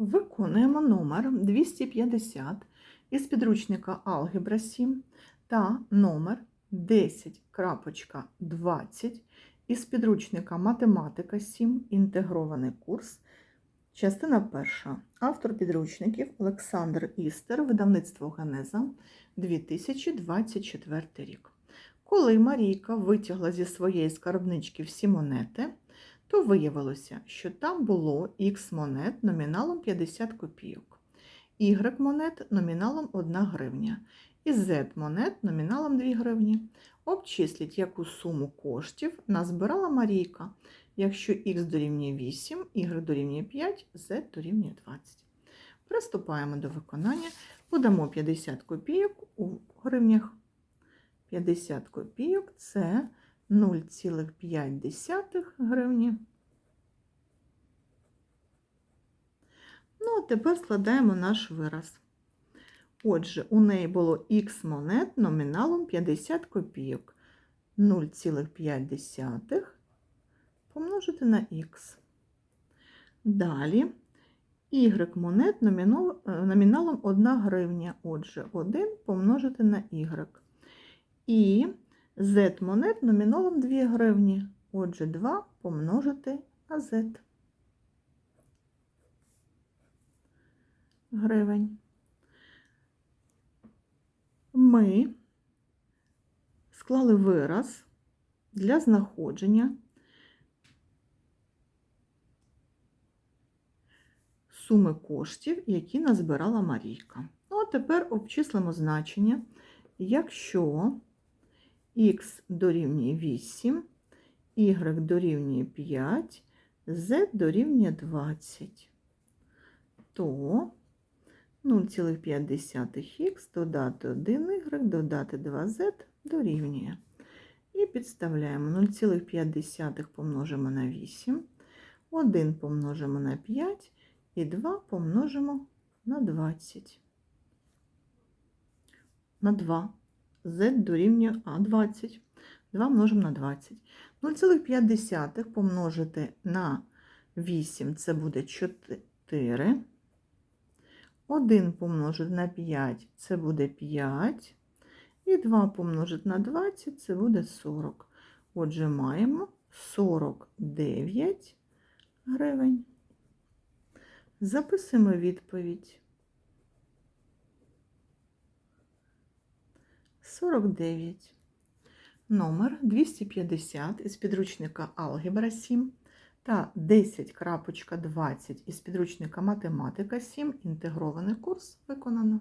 Виконуємо номер 250 із підручника Алгебра 7 та номер 10.20 із підручника Математика 7. Інтегрований курс. Частина перша. Автор підручників Олександр Істер, видавництво Генеза 2024 рік. Коли Марійка витягла зі своєї скарбнички всі монети, то виявилося, що там було Х монет номіналом 50 копійок, Y монет номіналом 1 гривня і Z монет номіналом 2 гривні. Обчисліть, яку суму коштів назбирала Марійка, якщо Х дорівнює 8, Y дорівнює 5, Z дорівнює 20. Приступаємо до виконання. Подамо 50 копійок у гривнях. 50 копійок це 0,5 гривні. Ну, а тепер складаємо наш вираз. Отже, у неї було х монет номіналом 50 копійок. 0,5 помножити на х. Далі y монет номіналом 1 гривня. Отже, 1 помножити на y. І z монет номіналом 2 гривні. Отже, 2 помножити на z. Гривень. Ми склали вираз для знаходження суми коштів, які назбирала Марійка. Ну, а тепер обчислимо значення, якщо х дорівнює 8, y дорівнює 5, z дорівнює 20, то 0,5х додати 1y, додати 2z дорівнює. І підставляємо 0,5 помножимо на 8, 1 помножимо на 5 і 2 помножимо на 20. На 2 z дорівнює А20. 2 множимо на 20. 0,5 помножити на 8 це буде 4. 1 помножити на 5 це буде 5. І 2 помножити на 20 це буде 40. Отже, маємо 49 гривень. Записуємо відповідь. 49. Номер 250 із підручника Алгебра 7 та 10.20 із підручника Математика 7. Інтегрований курс виконано.